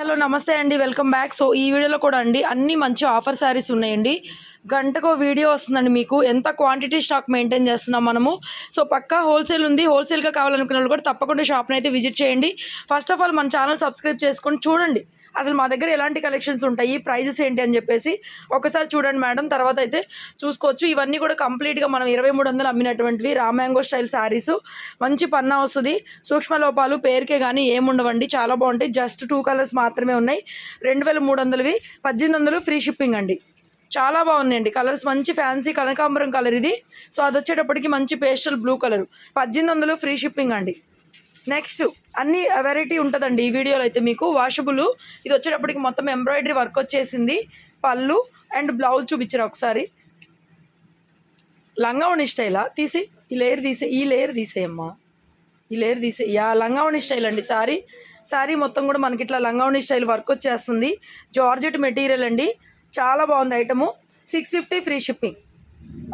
Hello నమస్తే అండి. Welcome back. So ఈ వీడియోలో కూడా అండి అన్ని మంచి ఆఫర్ శారీస్ ఉన్నాయండి. గంటకు వీడియో వస్తుందండి మీకు. ఎంత క్వాంటిటీ స్టాక్ మెయింటైన్ చేస్తున్నాం మనము. సో పక్కా హోల్సేల్ ఉంది. హోల్సేల్గా కావాలనుకున్న వాళ్ళు కూడా తప్పకుండా షాప్ని అయితే విజిట్ చేయండి. ఫస్ట్ ఆఫ్ ఆల్ మన ఛానల్ సబ్స్క్రైబ్ చేసుకొని చూడండి. అసలు మా దగ్గర ఎలాంటి కలెక్షన్స్ ఉంటాయి? ప్రైజెస్ ఏంటి అని చెప్పేసి ఒకసారి చూడండి మేడం. తర్వాత అయితే చూసుకోవచ్చు. ఇవన్నీ కూడా కంప్లీట్గా మనం ఇరవై మూడు వందలు అమ్మినటువంటివి రామ్యాంగో స్టైల్ శారీస్. మంచి పన్నా వస్తుంది. సూక్ష్మ లోపాలు పేరుకే కానీ ఏముండవండి. చాలా బాగుంటాయి. జస్ట్ టూ కలర్స్ మాత్రమే ఉన్నాయి. రెండు వేల మూడు వందలవి. పద్దెనిమిది వందలు ఫ్రీ షిప్పింగ్ అండి. చాలా బాగున్నాయండి కలర్స్ మంచి ఫ్యాన్సీ కనకాంబరం కలర్ ఇది. సో అది వచ్చేటప్పటికి మంచి పేస్టల్ బ్లూ కలర్ పద్దెనిమిది వందలు ఫ్రీ షిప్పింగ్ అండి. నెక్స్ట్ అన్ని వెరైటీ ఉంటుందండి ఈ వీడియోలో అయితే మీకు. వాషబుల్ ఇది వచ్చేటప్పటికి మొత్తం ఎంబ్రాయిడరీ వర్క్ వచ్చేసింది. పళ్ళు అండ్ బ్లౌజ్ చూపించారు ఒకసారి. లంగావణి స్టైలా? తీసి ఈ లేయర్ తీసే ఈ లేయర్ తీసేయమ్మా. ఈ లేయర్ తీసే యా లంగావణి స్టైల్ అండి సారీ. సారీ మొత్తం కూడా మనకి ఇట్లా లంగావణి స్టైల్ వర్క్ వచ్చేస్తుంది. జార్జెట్ మెటీరియల్ అండి. చాలా బాగుంది item six fifty free shipping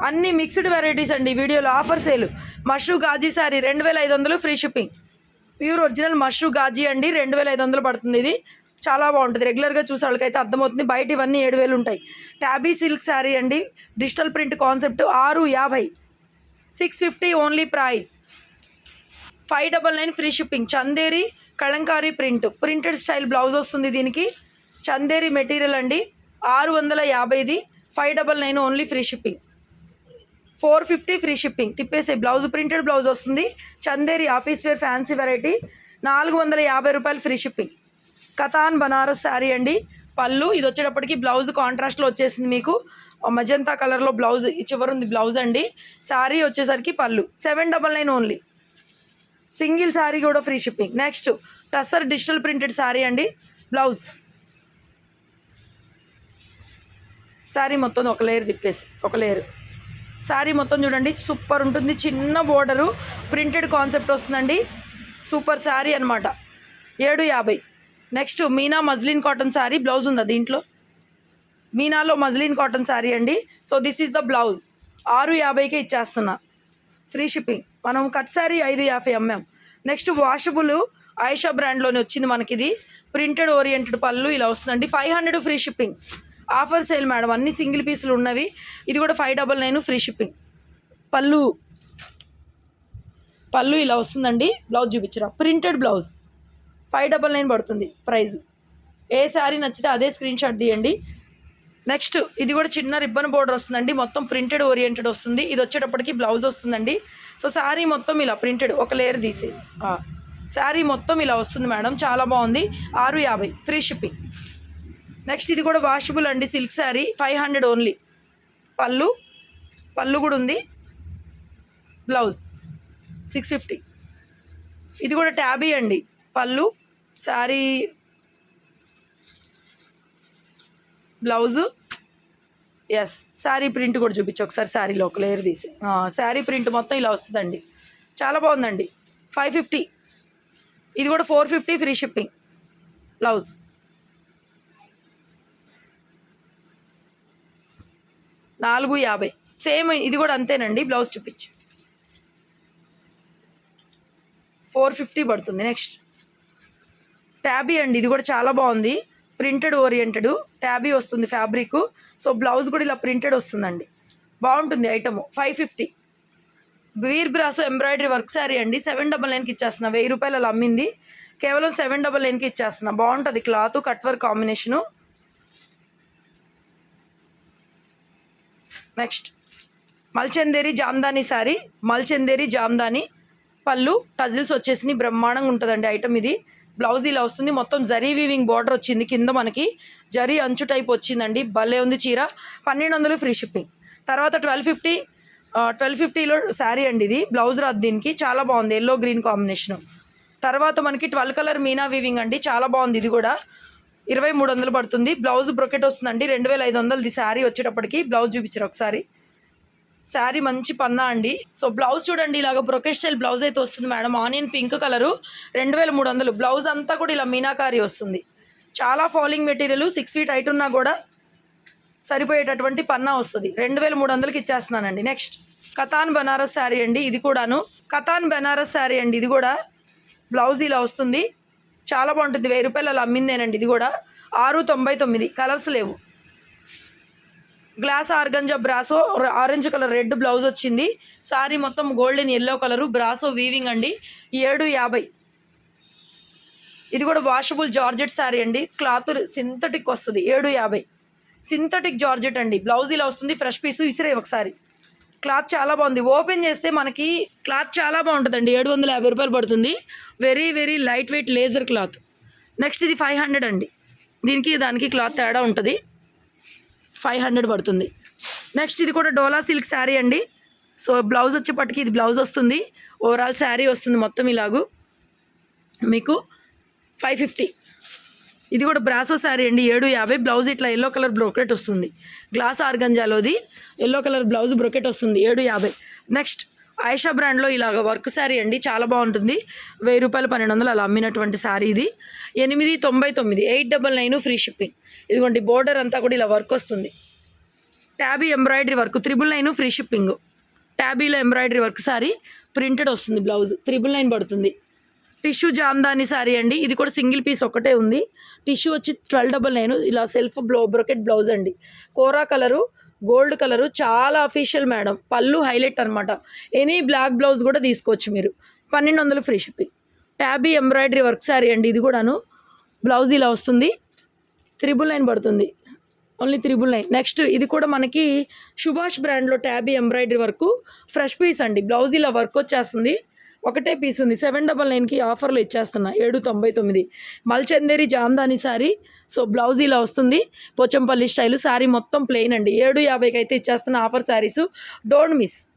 అన్ని మిక్స్డ్ వెరైటీస్ అండి వీడియోలో ఆఫర్ సేల్ మషూ గాజీ సారీ రెండు వేల ఐదు వందలు ఫ్రీ షిప్పింగ్ ప్యూర్ ఒరిజినల్ మష్రూ గాజీ అండి. రెండు వేల ఐదు వందలు పడుతుంది ఇది. చాలా బాగుంటుంది. రెగ్యులర్గా చూసే వాళ్ళకైతే అర్థమవుతుంది. బయట ఇవన్నీ ఏడు వేలు ఉంటాయి. ట్యాబీ సిల్క్ శారీ అండి. డిజిటల్ ప్రింట్ కాన్సెప్ట్ ఆరు యాభై. Six fifty only price five double nine free shipping Chanderi Kalamkari print printed style blouse వస్తుంది దీనికి. చందేరి మెటీరియల్ అండి. ఆరు వందల యాభైది. Five double nine only free shipping four fifty free shipping. తిప్పేసే blouse printed blouse వస్తుంది. Chanderi office wear fancy variety. నాలుగు వందల యాభై రూపాయలు ఫ్రీ షిప్పింగ్. కథాన్ బనారస్ శారీ అండి. పళ్ళు. ఇది వచ్చేటప్పటికి బ్లౌజ్ కాంట్రాస్ట్లో వచ్చేసింది మీకు. మజంతా కలర్లో బ్లౌజ్. చివరి ఉంది బ్లౌజ్ అండి. శారీ వచ్చేసరికి pallu. Seven double nine only. Single sari కూడా free shipping. Next tussar digital printed sari అండి. బ్లౌజ్. శారీ మొత్తం ఒక లేయర్ తిప్పేసి. ఒక లేయర్. శారీ మొత్తం చూడండి సూపర్ ఉంటుంది. చిన్న బోర్డరు ప్రింటెడ్ కాన్సెప్ట్ వస్తుందండి. సూపర్ శారీ అనమాట ఏడు యాభై. Next Meena muslin cotton sari blouse ఉందా దీంట్లో? మీనాలో మజ్లిన్ కాటన్ శారీ అండి. So this is the blouse ఆరు యాభైకే ఇచ్చేస్తున్నా. ఫ్రీ షిప్పింగ్ మనం కట్ శారీ ఐదు యాభై అమ్మాం. నెక్స్ట్ వాషబుల్ ఆయిషా బ్రాండ్లోనే వచ్చింది మనకి ఇది ప్రింటెడ్ ఓరియంటెడ్ పళ్ళు ఇలా వస్తుందండి. Five hundred free shipping offer sale madam అన్ని సింగిల్ పీసులు ఉన్నవి. ఇది కూడా five double nine free shipping. పళ్ళు. పళ్ళు ఇలా వస్తుందండి. బ్లౌజ్ చూపించరా? Printed blouse. Five double nine పడుతుంది ప్రైజ్. ఏ శారీ నచ్చితే అదే స్క్రీన్ షాట్ తీయండి. నెక్స్ట్ ఇది కూడా చిన్న రిబ్బన్ బోర్డర్ వస్తుందండి. మొత్తం ప్రింటెడ్ ఓరియంటెడ్ వస్తుంది. ఇది వచ్చేటప్పటికి బ్లౌజ్ వస్తుందండి. సో శారీ మొత్తం ఇలా ప్రింటెడ్ ఒక లేయర్ తీసి శారీ మొత్తం ఇలా వస్తుంది మేడం. చాలా బాగుంది. ఆరు యాభై ఫ్రీ షిప్పింగ్. నెక్స్ట్ ఇది కూడా వాషబుల్ అండి silk sari five hundred only pallu pallu కూడా ఉంది. బ్లౌజ్ సిక్స్ ఫిఫ్టీ ఇది కూడా ట్యాబీ అండి పళ్ళు శారీ బ్లౌజు ఎస్ శారీ ప్రింట్ కూడా చూపించు ఒకసారి శారీ లోకల్ ఎయిర్ తీసి. శారీ ప్రింట్ మొత్తం ఇలా వస్తుందండి. చాలా బాగుందండి. ఫైవ్ ఫిఫ్టీ ఇది కూడా four fifty free shipping blouse నాలుగు యాభై. సేమ్ ఇది కూడా అంతేనండి బ్లౌజ్ చూపించి. ఫోర్ ఫిఫ్టీ పడుతుంది నెక్స్ట్. ట్యాబీ అండి ఇది కూడా చాలా బాగుంది. ప్రింటెడ్ ఓరియంటెడ్ ట్యాబీ వస్తుంది ఫ్యాబ్రిక్. సో బ్లౌజ్ కూడా ఇలా ప్రింటెడ్ వస్తుందండి. బాగుంటుంది ఐటమ్ ఫైవ్ ఫిఫ్టీ. వీర్ బ్రాస్ ఎంబ్రాయిడరీ వర్క్ శారీ అండి సెవెన్ డబల్ నైన్కి ఇచ్చేస్తున్నా. వెయ్యి రూపాయలు అలా అమ్మింది. కేవలం సెవెన్ డబల్ నైన్కి ఇచ్చేస్తున్నా. బాగుంటుంది cloth cut work combination. Next. మల్చందేరి Jamdani sari మల్చందేరి జామ్దాని పళ్ళు టజిల్స్ వచ్చేసి బ్రహ్మాండంగా ఉంటుందండి ఐటమ్ ఇది. బ్లౌజ్ ఇలా వస్తుంది మొత్తం జరీ వీవింగ్ బార్డర్ వచ్చింది కింద మనకి. జరీ అంచు టైప్ వచ్చిందండి భలే ఉంది చీర. పన్నెండు వందలు ఫ్రీ షిప్పింగ్. తర్వాత ట్వెల్వ్ ఫిఫ్టీ ట్వెల్వ్ ఫిఫ్టీలో శారీ అండి ఇది. బ్లౌజ్ రాదు దీనికి చాలా బాగుంది ఎల్లో గ్రీన్ కాంబినేషను. తర్వాత మనకి ట్వెల్వ్ కలర్ మీనా వీవింగ్ అండి చాలా బాగుంది ఇది కూడా. ఇరవై మూడు వందలు పడుతుంది. బ్లౌజ్ బ్రొకెట్ వస్తుందండి. రెండు వేల ఐదు వందలు శారీ వచ్చేటప్పటికి బ్లౌజ్ చూపించారు ఒకసారి. శారీ మంచి పన్నా అండి. సో బ్లౌజ్ చూడండి ఇలాగ బ్రొకెట్ స్టైల్ బ్లౌజ్ అయితే వస్తుంది మేడం. ఆనియన్ పింక్ కలరు రెండు వేల మూడు వందలు. బ్లౌజ్ అంతా కూడా ఇలా మీనాకారి వస్తుంది. చాలా falling material six feet height ఉన్నా కూడా సరిపోయేటటువంటి పన్నా వస్తుంది. రెండు వేల మూడు వందలకి ఇచ్చేస్తున్నానండి. నెక్స్ట్ కథాన్ బనారస్ శారీ అండి. ఇది కూడాను. కథాన్ బనారస్ శారీ అండి. ఇది కూడా బ్లౌజ్ ఇలా వస్తుంది. చాలా బాగుంటుంది. వెయ్యి రూపాయలు అలా అమ్మిందేనండి. ఇది కూడా ఆరు తొంభై తొమ్మిది. కలర్స్ లేవు. Glass organza brasso orange colour red blouse వచ్చింది. సారీ మొత్తం golden yellow colour. Brasso weaving అండి. ఏడు యాభై. ఇది కూడా వాషబుల్ జార్జెట్ శారీ అండి. క్లాత్ సింథటిక్ వస్తుంది. ఏడు యాభై. సింథటిక్ జార్జెట్ అండి. బ్లౌజ్ ఇలా వస్తుంది. ఫ్రెష్ పీస్ విసిరే ఒకసారి. క్లాత్ చాలా బాగుంది. ఓపెన్ చేస్తే మనకి క్లాత్ చాలా బాగుంటుందండి. ఏడు వందల యాభై రూపాయలు పడుతుంది. Very very light weight laser cloth. Next ఇది ఫైవ్ హండ్రెడ్ అండి. దీనికి దానికి క్లాత్ తేడా ఉంటుంది. ఫైవ్ హండ్రెడ్ పడుతుంది. నెక్స్ట్ ఇది కూడా డోలా సిల్క్ శారీ అండి. సో బ్లౌజ్ వచ్చేపటికి ఇది బ్లౌజ్ వస్తుంది. ఓవరాల్ శారీ వస్తుంది మొత్తం ఇలాగు. మీకు ఫైవ్ ఫిఫ్టీ. ఇది కూడా బ్రాసో శారీ అండి. ఏడు యాభై. బ్లౌజ్ ఇట్లా ఎల్లో కలర్ బ్రోకెట్ వస్తుంది. గ్లాస్ ఆర్గంజాలోది ఎల్లో కలర్ బ్లౌజ్ బ్రోకెట్ వస్తుంది. ఏడు యాభై. నెక్స్ట్ ఆయిషా బ్రాండ్లో ఇలాగ వర్క్ శారీ అండి. చాలా బాగుంటుంది. వెయ్యి రూపాయలు పన్నెండు వందలు అలా అమ్మినటువంటి శారీ ఇది. ఎనిమిది తొంభై తొమ్మిది. Eight double nine free shipping. ఇదిగోండి బోర్డర్ అంతా కూడా ఇలా వర్క్ వస్తుంది. Tabby embroidery work triple nine free shipping ట్యాబీలో embroidery work sari printed వస్తుంది బ్లౌజ్. త్రిబుల్ నైన్ పడుతుంది. టిష్యూ జామ్దాని సారీ అండి. ఇది కూడా సింగిల్ పీస్ ఒకటే ఉంది. టిష్యూ వచ్చి ట్వెల్వ్ డబల్ నైన్. ఇలా సెల్ఫ్ బ్లౌ బ్రొకెట్ బ్లౌజ్ అండి. కోరా కలరు గోల్డ్ కలరు చాలా అఫీషియల్ మేడం. పళ్ళు హైలైట్ అనమాట ఎనీ బ్లాక్ బ్లౌజ్ కూడా తీసుకోవచ్చు మీరు. పన్నెండు వందలు free shipping. Tabby embroidery work sari అండి ఇది కూడాను. బ్లౌజ్ ఇలా వస్తుంది. త్రిబుల్ నైన్ పడుతుంది. Only triple nine. నెక్స్ట్ ఇది కూడా మనకి సుభాష్ బ్రాండ్లో tabby embroidery work. Fresh piece అండి. బ్లౌజ్ ఇలా వర్క్ వచ్చేస్తుంది. ఒకటే పీస్ ఉంది. సెవెన్ డబల్ నైన్కి ఆఫర్లో ఇచ్చేస్తున్నా. ఏడు తొంభై తొమ్మిది. మల్చందేరి జామ్దాని శారీ సో బ్లౌజ్ ఇలా వస్తుంది. పోచంపల్లి స్టైల్. శారీ మొత్తం ప్లెయిన్ అండి. ఏడు యాభైకి అయితే ఇచ్చేస్తున్న ఆఫర్ శారీస్ డోంట్ మిస్